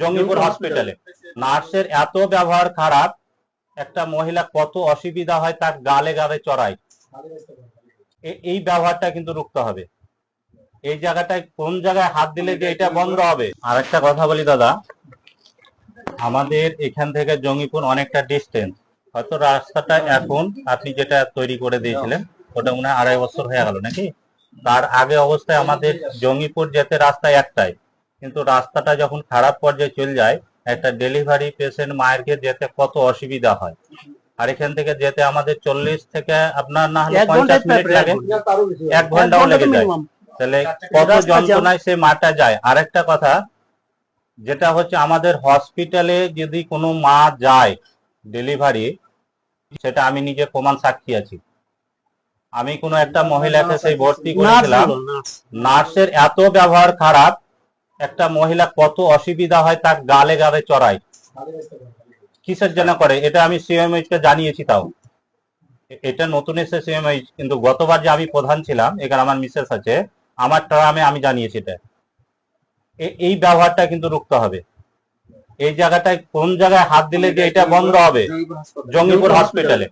জঙ্গিপুর হসপিটালে নার্সের এত ব্যবহার খারাপ একটা মহিলা কত অসুবিধা হয় তার গালে গালে চড়ায়। এই ব্যবহারটা কিন্তু রুখতে হবে। এই জায়গাটায় কোন জায়গায় হাত দিলে যে এটা বন্ধ হবে? আর একটা কথা বলি দাদা আমাদের এখান থেকে জঙ্গিপুর অনেকটা ডিস্টেন্স হয়তো রাস্তাটা এখন আপনি যেটা তৈরি করে দিয়েছিলেন ওটা মনে হয় আড়াই বছর হয়ে গেল নাকি? তার আগে অবস্থায় আমাদের জঙ্গিপুর যেতে রাস্তা একটাই। কিন্তু রাস্তাটা যখন খারাপ পর্যায়ে চলে যায় একটা ডেলিভারি পেশেন্ট মায়েরকে যেতে কত অসুবিধা হয়। আর এখান থেকে যেতে আমাদের চল্লিশ থেকে আপনার না হলে পঞ্চাশ মিনিট লাগে। এক ঘন্টাও ঘণ্টা লেগে যায়। তাহলে কত যন্ত্রণায় সে মাটা যায়। আরেকটা কথা যেটা হচ্ছে আমাদের হসপিটালে যদি কোনো মা যায় ডেলিভারি সেটা আমি নিজে প্রমাণ সাক্ষী আছি। আমি কোনো একটা মহিলাকে সেই ভর্তি করেছিলাম। নার্সের এত ব্যবহার খারাপ একটা মহিলা কত অসুবিধা হয় তার গালে গালে চড়ায়। কিসের জন্য করে? এটা আমি সিএমএইচ কে জানিয়েছি তাও। এটা নতুন এসে সিএমএইচ কিন্তু গতবার যে আমি প্রধান ছিলাম এখানে আমার মিসেস আছে আমার টার্মে আমি জানিয়েছি এটা। এই ব্যবহারটা কিন্তু রুখতে হবে। এই জায়গাটায় কোন জায়গায় হাত দিলে যে এটা বন্ধ হবে? জঙ্গিপুর হসপিটালে।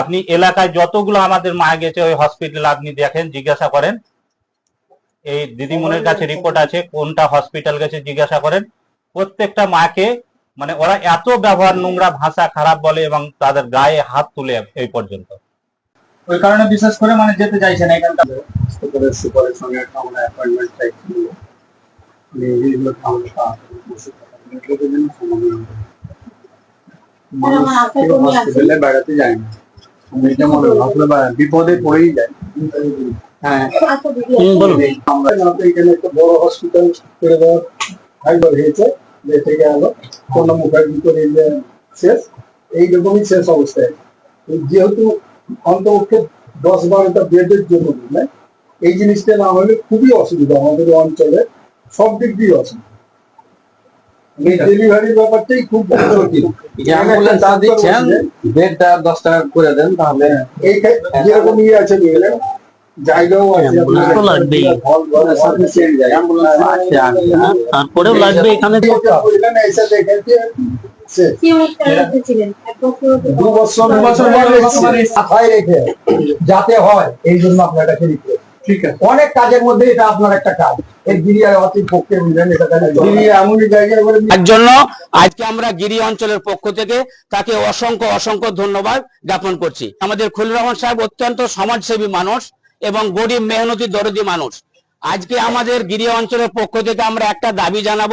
আপনি এলাকায় যতগুলো আমাদের মা গেছে ওই হসপিটালে আপনি দেখেন জিজ্ঞাসা করেন এই দিদিমণির কাছে রিপোর্ট আছে কোনটা হসপিটাল গেছে জিজ্ঞাসা করেন। প্রত্যেকটা মাকে মানে ওরা এত ব্যবহার নোংরা ভাষা খারাপ বলে এবং তাদের গায়ে হাত তুলে এই পর্যন্ত। ওই কারণে বিশেষ করে মানে যেতে চাইছে না এখানকার সুপারের সুপারের সঙ্গে একটা আমরা অ্যাপয়েন্টমেন্ট মানে। মানুষ বেড়াতে যায় না। মনে হয় বিপদে পড়েই যায়। হ্যাঁ। হুম, বলুন। আমরা এখানে একটা বড় হসপিটাল করে দেওয়ার একবার হয়েছে যে থেকে কোনো যে শেষ এইরকমই শেষ অবস্থায়। যেহেতু অন্তপক্ষে দশ বারোটা বেডের জন্য বুঝলেন এই জিনিসটা না হলে খুবই অসুবিধা আমাদের অঞ্চলে সব দিক দিয়ে অসুবিধা। ডেলিভারির ব্যাপারটাই খুব জটিল যে অ্যাম্বুলেন্স যা দিচ্ছেন বেডটা দশ টাকা করে দেন তাহলে এই যেরকম ইয়ে আছে বুঝলেন জায়গাও আছে লাগবেই। হল ঘর sufficient জায়গা। অ্যাম্বুলেন্স আছে আছে হ্যাঁ, তারপরেও লাগবে এখানে এসে দু বছর বছর রেখে যাতে হয় এই জন্য আপনার কাছে ঠিক আছে। অনেক কাজের মধ্যে এটা আপনার একটা কাজ। এই গিরিয়ার অতি পক্ষে বুঝলেন এটা কাজে গিরি এমনই জায়গায় করে তার জন্য আজকে আমরা গিরি অঞ্চলের পক্ষ থেকে তাকে অসংখ্য অসংখ্য ধন্যবাদ জ্ঞাপন করছি। আমাদের খুলুর রহমান সাহেব অত্যন্ত সমাজসেবী মানুষ এবং গরিব মেহনতি দরদি মানুষ। আজকে আমাদের গিরি অঞ্চলের পক্ষ থেকে আমরা একটা দাবি জানাব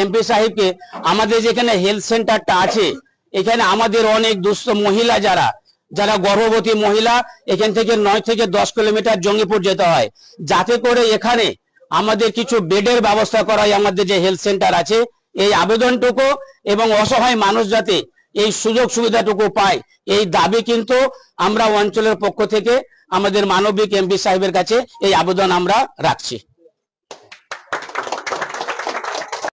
এমপি সাহেবকে। আমাদের যেখানে হেলথ সেন্টারটা আছে এখানে আমাদের অনেক দুস্থ মহিলা যারা যারা গর্ভবতী মহিলা, এখান থেকে নয় থেকে দশ কিলোমিটার জঙ্গিপুর যেতে হয়। যাতে করে এখানে আমাদের কিছু বেডের ব্যবস্থা করা আমাদের যে হেলথ সেন্টার আছে, এই আবেদনটুকু এবং অসহায় মানুষ যাতে এই সুযোগ সুবিধাটুকু পায়, এই দাবি কিন্তু আমরা অঞ্চলের পক্ষ থেকে আমাদের মানবিক এমপি সাহেবের কাছে এই আবেদন আমরা রাখছি।